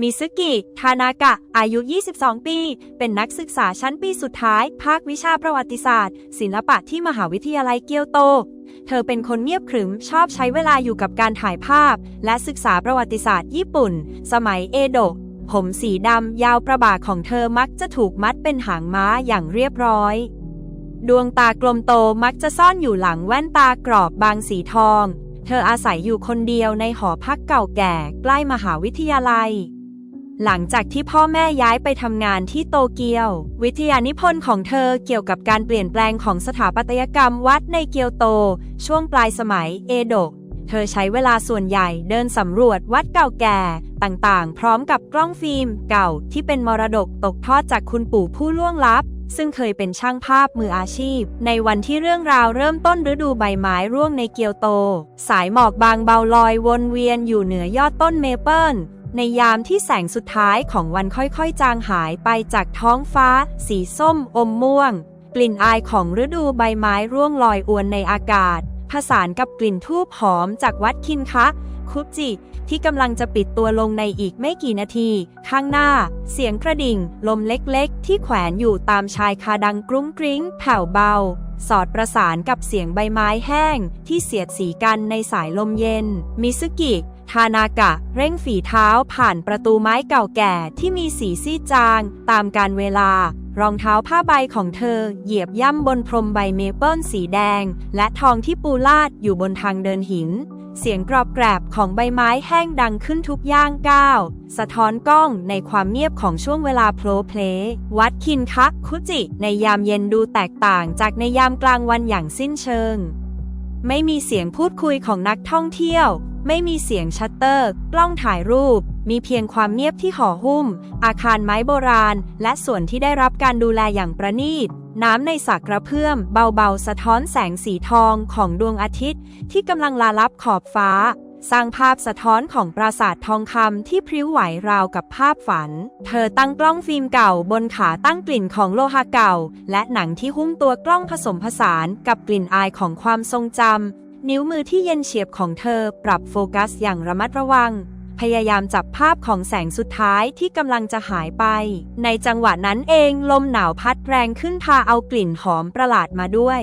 มิซึกิ ทานากะ อายุ 22 ปี เป็นนักศึกษาชั้นปีสุดท้าย ภาควิชาประวัติศาสตร์ ศิลปะที่มหาวิทยาลัยเกียวโต เธอเป็นคนเงียบขรึม ชอบใช้เวลาอยู่กับการถ่ายภาพ และศึกษาประวัติศาสตร์ญี่ปุ่น สมัยเอโดะ ผมสีดำยาวประบาของเธอมักจะถูกมัดเป็นหางม้าอย่างเรียบร้อย ดวงตากลมโตมักจะซ่อนอยู่หลังแว่นตากรอบบางสีทอง เธออาศัยอยู่คนเดียวในหอพักเก่าแก่ ใกล้มหาวิทยาลัย หลังจากที่พ่อแม่ย้ายไปทำงานที่โตเกียว วิทยานิพนธ์ของเธอเกี่ยวกับการเปลี่ยนแปลงของสถาปัตยกรรมวัดในเกียวโต ช่วงปลายสมัยเอโดะเธอใช้เวลาส่วนใหญ่เดินสำรวจวัดเก่าแก่ ต่างๆ พร้อมกับกล้องฟิล์มเก่าที่เป็นมรดกตกทอดจากคุณปู่ผู้ล่วงลับ ซึ่งเคยเป็นช่างภาพมืออาชีพ ในวันที่เรื่องราวเริ่มต้นฤดูใบไม้ร่วงในเกียวโต สายหมอกบางเบาลอยวนเวียนอยู่เหนือยอดต้นเมเปิล ในยามที่แสงสุดท้ายของวันค่อยๆ จางหายไปจากท้องฟ้า สีส้มอมม่วง กลิ่นอายของฤดูใบไม้ร่วงลอยอวนในอากาศ ผสานกับกลิ่นทูบหอมจากวัดคินคะคุปจิ ที่กำลังจะปิดตัวลงในอีกไม่กี่นาที ข้างหน้า เสียงกระดิ่ง ลมเล็กๆ ที่แขวนอยู่ตามชายคาดังกรุ้งกริ้งแผ่วเบา สอดประสานกับเสียงใบไม้แห้ง ที่เสียดสีกันในสายลมเย็น มิซึกิ ทานากะ เร่งฝีเท้าผ่านประตูไม้เก่าแก่ที่มีสีซีดจาง ตามการเวลา รองเท้าผ้าใบของเธอ เหยียบย่ำบนพรมใบเมเปิลสีแดง และทองที่ปูลาดอยู่บนทางเดินหิน เสียงกรอบแกรบของใบไม้แห้งดังขึ้นทุกย่างก้าว สะท้อนกล้องในความเงียบของช่วงเวลาโพลเพลวัดคินคะคุจิ ในยามเย็นดูแตกต่างจากในยามกลางวันอย่างสิ้นเชิงไม่มีเสียงพูดคุยของนักท่องเที่ยว ไม่มีเสียงชัตเตอร์ กล้องถ่ายรูป มีเพียงความเงียบที่ห่อหุ้ม อาคารไม้โบราณ และส่วนที่ได้รับการดูแลอย่างประณีต น้ำในสระกระเพื่อม เบาๆ สะท้อนแสงสีทองของดวงอาทิตย์ ที่กำลังลาลับขอบฟ้า สร้างภาพสะท้อนของปราสาททองคำที่พริ้วไหวราวกับภาพฝัน เธอตั้งกล้องฟิล์มเก่าบนขาตั้งกลิ่นของโลหะเก่า และหนังที่หุ้มตัวกล้องผสมผสานกับกลิ่นอายของความทรงจำ นิ้วมือที่เย็นเฉียบของเธอปรับโฟกัสอย่างระมัดระวัง พยายามจับภาพของแสงสุดท้ายที่กำลังจะหายไป ในจังหวะนั้นเองลมหนาวพัดแรงขึ้นพาเอากลิ่นหอมประหลาดมาด้วย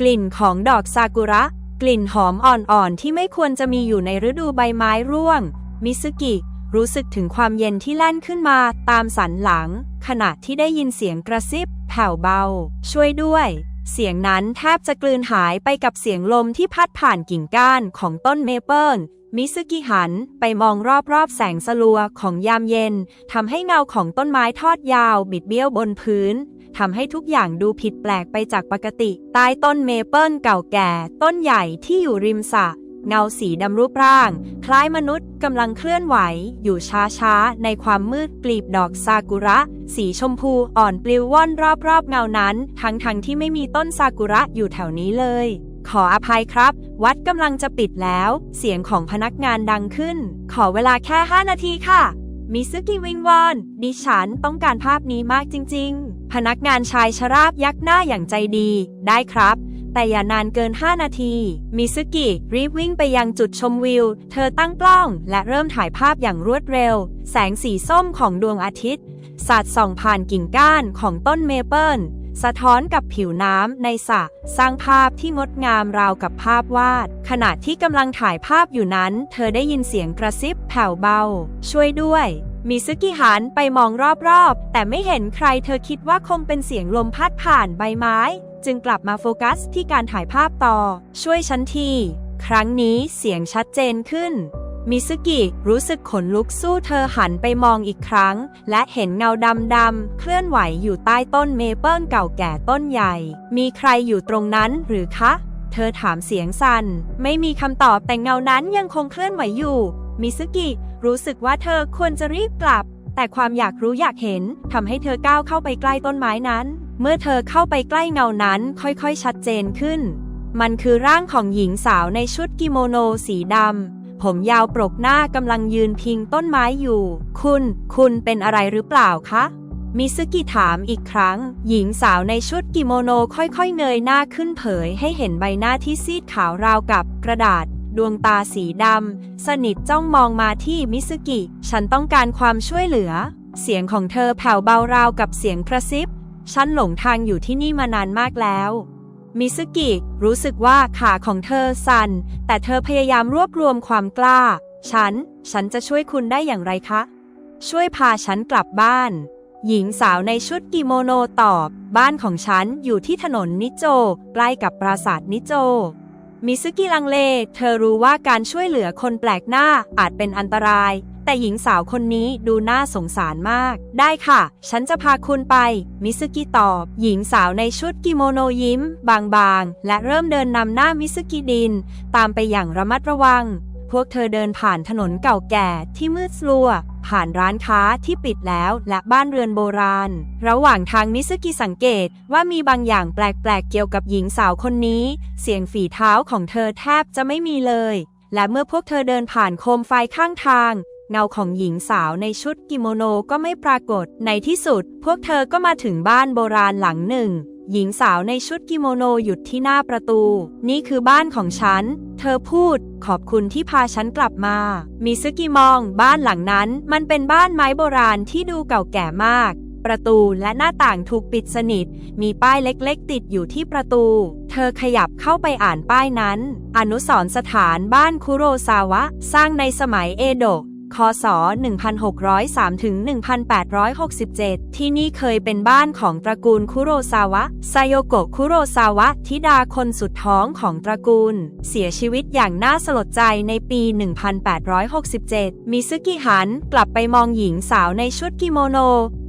กลิ่นของดอกซากุระ กลิ่นหอมอ่อนๆ ที่ไม่ควรจะมีอยู่ในฤดูใบไม้ร่วง มิซึกิ รู้สึกถึงความเย็นที่แล่นขึ้นมาตามสันหลัง ขณะที่ได้ยินเสียงกระซิบแผ่วเบา ช่วยด้วย เสียงนั้นแทบจะกลืนหายไปกับเสียงลมที่พัดผ่านกิ่งก้านของต้นเมเปิลมิซึกิหันไปมองรอบๆ แสงสลัวของยามเย็นทำให้เงาของต้นไม้ทอดยาวบิดเบี้ยวบนพื้นทำให้ทุกอย่างดูผิดแปลกไปจากปกติ ใต้ต้นเมเปิลเก่าแก่ ต้นใหญ่ที่อยู่ริมสระ เงาสีดำรูปร่าง คล้ายมนุษย์กำลังเคลื่อนไหว อยู่ช้าๆ ในความมืดกลีบดอกซากุระ สีชมพูอ่อนปลิวว่อนรอบๆเงานั้น ทั้งๆทที่ไม่มีต้นซากุระอยู่แถวนี้เลย ขออภัยครับ วัดกำลังจะปิดแล้ว เสียงของพนักงานดังขึ้น ขอเวลาแค่ 5 นาทีค่ะมิซึกิวิงวอน ดิฉันต้องการภาพนี้มากจริง ๆ พนักงานชายชราบยักหน้าอย่างใจดี ได้ครับ แต่อย่านานเกิน 5 นาที มิซึกิ รีบวิ่งไปยังจุดชมวิว เธอตั้งกล้องและเริ่มถ่ายภาพอย่างรวดเร็ว แสงสีส้มของดวงอาทิตย์สาดส่องผ่านกิ่งก้านของต้นเมเปิลสะท้อนกับผิวน้ำในสระสร้างภาพที่งดงามราวกับภาพวาด ขณะที่กำลังถ่ายภาพอยู่นั้น เธอได้ยินเสียงกระซิบแผ่วเบา ช่วยด้วยมิซึกิหันไปมองรอบๆ แต่ไม่เห็นใครเธอคิดว่าคงเป็นเสียงลมพัดผ่านใบไม้ จึงกลับมาโฟกัสที่การถ่ายภาพต่อ ช่วยฉันที ครั้งนี้เสียงชัดเจนขึ้น มิซึกิรู้สึกขนลุกสู้เธอหันไปมองอีกครั้ง และเห็นเงาดำๆเคลื่อนไหวอยู่ใต้ต้นเมเปิลเก่าแก่ต้นใหญ่ มีใครอยู่ตรงนั้นหรือคะ เธอถามเสียงสัน่น ไม่มีคำตอบแต่เงานั้นยังคงเคลื่อนไหวอยู่ มิซึกิรู้สึกว่าเธอควรจะรีบกลับแต่ความอยากรู้อยากเห็นทำให้เธอก้าวเข้าไปใกล้ต้นไม้นั้น เมื่อเธอเข้าไปใกล้เงานั้นค่อยๆ ชัดเจนขึ้น มันคือร่างของหญิงสาวในชุดกิโมโนสีดำ ผมยาวปรกหน้ากำลังยืนพิงต้นไม้อยู่ คุณ คุณเป็นอะไรหรือเปล่าคะ มิซึกิถามอีกครั้ง หญิงสาวในชุดกิโมโนค่อยๆ เงยหน้าขึ้นเผยให้เห็นใบหน้าที่ซีดขาวราวกับกระดาษดวงตาสีดำ สนิทจ้องมองมาที่มิสกิ ฉันต้องการความช่วยเหลือ เสียงของเธอแผ่วเบาราวกับเสียงกระซิบ ฉันหลงทางอยู่ที่นี่มานานมากแล้ว มิสกิ รู้สึกว่าขาของเธอสั่น แต่เธอพยายามรวบรวมความกล้า ฉัน ฉันจะช่วยคุณได้อย่างไรคะ ช่วยพาฉันกลับบ้าน หญิงสาวในชุดกิโมโนตอบ บ้านของฉันอยู่ที่ถนนนิโจ ใกล้กับปราสาทนิโจ มิซึกิลังเล เธอรู้ว่าการช่วยเหลือคนแปลกหน้าอาจเป็นอันตราย แต่หญิงสาวคนนี้ดูน่าสงสารมาก ได้ค่ะ ฉันจะพาคุณไป มิซึกิตอบ หญิงสาวในชุดกิโมโนยิ้ม บางๆ และเริ่มเดินนำหน้ามิซึกิดิน ตามไปอย่างระมัดระวัง พวกเธอเดินผ่านถนนเก่าแก่ที่มืดสลัว ผ่านร้านค้าที่ปิดแล้วและบ้านเรือนโบราณ ระหว่างทางมิซึกิสังเกตว่ามีบางอย่างแปลกๆ เกี่ยวกับหญิงสาวคนนี้ เสียงฝีเท้าของเธอแทบจะไม่มีเลยและเมื่อพวกเธอเดินผ่านโคมไฟข้างทาง เงาของหญิงสาวในชุดกิโมโนก็ไม่ปรากฏ ในที่สุด พวกเธอก็มาถึงบ้านโบราณหลังหนึ่ง หญิงสาวในชุดกิโมโนหยุดที่หน้าประตู นี่คือบ้านของฉัน เธอพูด ขอบคุณที่พาฉันกลับมา มิซึกิมองบ้านหลังนั้น มันเป็นบ้านไม้โบราณที่ดูเก่าแก่มากประตูและหน้าต่างถูกปิดสนิท มีป้ายเล็กๆ ติดอยู่ที่ประตู เธอขยับเข้าไปอ่านป้ายนั้น อนุสรณ์สถานบ้านคุโรซาวะ สร้างในสมัยเอโดะ คศ 1603 ถึง 1867 ที่นี่เคยเป็นบ้านของตระกูลคุโรซาวะ ไซโยโกะคุโรซาวะ ธิดาคนสุดท้องของตระกูล เสียชีวิตอย่างน่าสลดใจในปี 1867 มิซึกิหันกลับไปมองหญิงสาวในชุดกิโมโน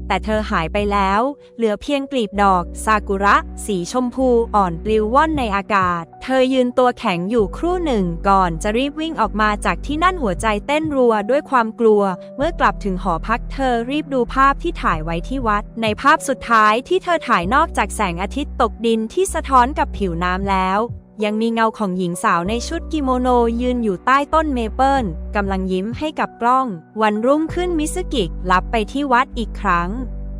แต่เธอหายไปแล้ว เหลือเพียงกลีบดอก ซากุระ สีชมพูอ่อนปลิวว่อนในอากาศ เธอยืนตัวแข็งอยู่ครู่หนึ่งก่อนจะรีบวิ่งออกมาจากที่นั่นหัวใจเต้นรัวด้วยความกลัว เมื่อกลับถึงหอพักเธอรีบดูภาพที่ถ่ายไว้ที่วัด ในภาพสุดท้ายที่เธอถ่ายนอกจากแสงอาทิตย์ตกดินที่สะท้อนกับผิวน้ำแล้ว ยังมีเงาของหญิงสาวในชุดกิโมโนยืนอยู่ใต้ต้นเมเปิลกำลังยิ้มให้กับกล้อง วันรุ่งขึ้นมิสกิลับไปที่วัดอีกครั้ง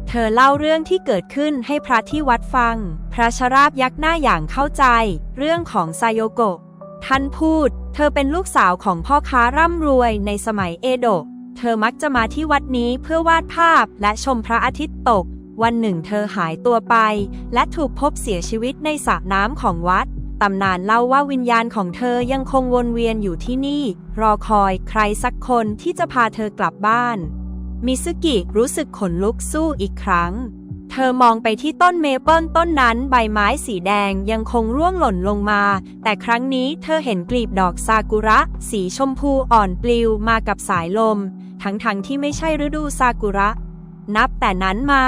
เธอเล่าเรื่องที่เกิดขึ้นให้พระที่วัดฟัง พระชราบยักหน้าอย่างเข้าใจ เรื่องของไซโยโกะท่านพูด เธอเป็นลูกสาวของพ่อค้าร่ำรวยในสมัยเอโดะเธอมักจะมาที่วัดนี้เพื่อวาดภาพและชมพระอาทิตย์ตก วันหนึ่งเธอหายตัวไป และถูกพบเสียชีวิตในสระน้ำของวัด ตำนานเล่าว่าวิญญาณของเธอยังคงวนเวียนอยู่ที่นี่ รอคอยใครสักคนที่จะพาเธอกลับบ้าน มิซึกิรู้สึกขนลุกสู้อีกครั้ง เธอมองไปที่ต้นเมเปิลต้นนั้นใบไม้สีแดงยังคงร่วงหล่นลงมา แต่ครั้งนี้เธอเห็นกลีบดอกซากุระ สีชมพูอ่อนปลิวมากับสายลม ทั้งๆทที่ไม่ใช่ฤดูซากุระ นับแต่นั้นมา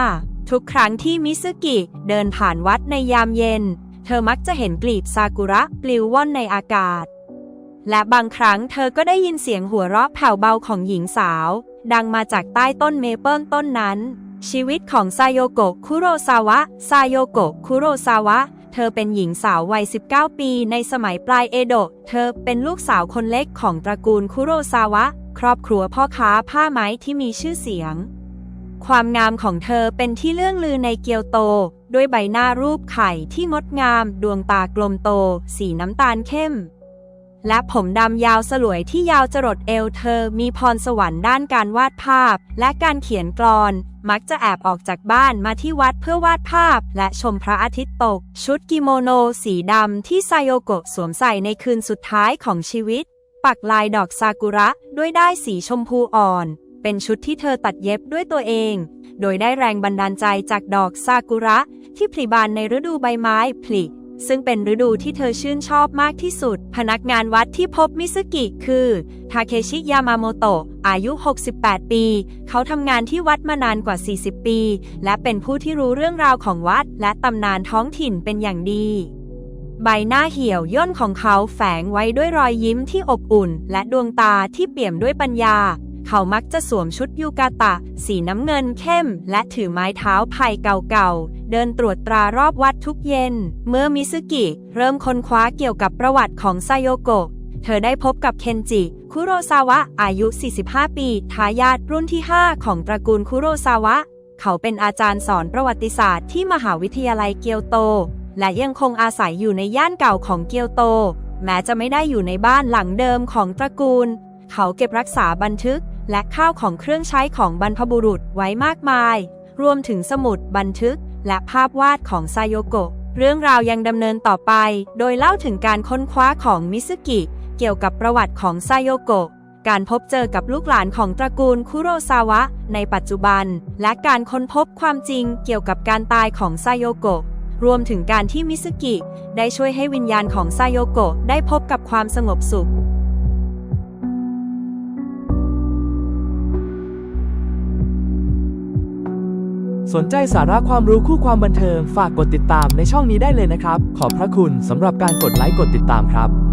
ทุกครั้งที่มิซึกิเดินผ่านวัดในยามเย็น เธอมักจะเห็นกลีบซากุระปลิวว่อนในอากาศ และบางครั้งเธอก็ได้ยินเสียงหัวเราะแผ่วเบาของหญิงสาว ดังมาจากใต้ต้นเมเปิลต้นนั้น ชีวิตของไซโยโกะคุโรซาวะไซโยโกะคุโรซาวะ เธอเป็นหญิงสาววัย 19 ปีในสมัยปลายเอโดะ เธอเป็นลูกสาวคนเล็กของตระกูลคุโรซาวะ ครอบครัวพ่อค้าผ้าไหมที่มีชื่อเสียงความงามของเธอเป็นที่เลื่องลือในเกียวโต ด้วยใบหน้ารูปไข่ที่งดงาม ดวงตากลมโต สีน้ำตาลเข้ม และผมดำยาวสลวยที่ยาวจรดเอวเธอมีพรสวรรค์ด้านการวาดภาพ และการเขียนกลอน มักจะแอบออกจากบ้านมาที่วัดเพื่อวาดภาพ และชมพระอาทิตย์ตก ชุดกิโมโนสีดำที่ไซโยโกะสวมใส่ในคืนสุดท้ายของชีวิต ปักลายดอกซากุระด้วยด้ายสีชมพูอ่อน เป็นชุดที่เธอตัดเย็บด้วยตัวเอง โดยได้แรงบันดาลใจจากดอกซากุระ ที่ผลิบานในฤดูใบไม้ผลิซึ่งเป็นฤดูที่เธอชื่นชอบมากที่สุด พนักงานวัดที่พบมิซึกิคือ ทาเคชิยามาโมโตะ อายุ 68 ปี เขาทำงานที่วัดมานานกว่า 40 ปี และเป็นผู้ที่รู้เรื่องราวของวัด และตำนานท้องถิ่นเป็นอย่างดี ใบหน้าเหี่ยวย่นของเขาแฝงไว้ด้วยรอยยิ้มที่อบอุ่น และดวงตาที่เปี่ยมด้วยปัญญา เขามักจะสวมชุดยูกาตะ สีน้ำเงินเข้ม และถือไม้เท้าไผ่เก่าๆ เดินตรวจตรารอบวัดทุกเย็น เมื่อมิซึกิ เริ่มค้นคว้าเกี่ยวกับประวัติของไซโยโกะ เธอได้พบกับเคนจิ คุโรซาวะ อายุ 45 ปี ทายาทรุ่นที่ 5 ของตระกูลคุโรซาวะ เขาเป็นอาจารย์สอนประวัติศาสตร์ที่มหาวิทยาลัยเกียวโต และยังคงอาศัยอยู่ในย่านเก่าของเกียวโต แม้จะไม่ได้อยู่ในบ้านหลังเดิมของตระกูลเขาเก็บรักษาบันทึก และข้าวของเครื่องใช้ของบรรพบุรุษไว้มากมาย รวมถึงสมุดบันทึก และภาพวาดของไซโยโกะ เรื่องราวยังดำเนินต่อไป โดยเล่าถึงการค้นคว้าของมิซึกิ เกี่ยวกับประวัติของไซโยโกะ การพบเจอกับลูกหลานของตระกูลคุโรซาวะ ในปัจจุบัน และการค้นพบความจริงเกี่ยวกับการตายของไซโยโกะรวมถึงการที่มิซึกิ ได้ช่วยให้วิญญาณของไซโยโกะได้พบกับความสงบสุข นใจสาระความรู้คู่ความบันเทิง ฝากกดติดตามในช่องนี้ได้เลยนะครับ ขอบพระคุณสำหรับการกดไลค์กดติดตามครับ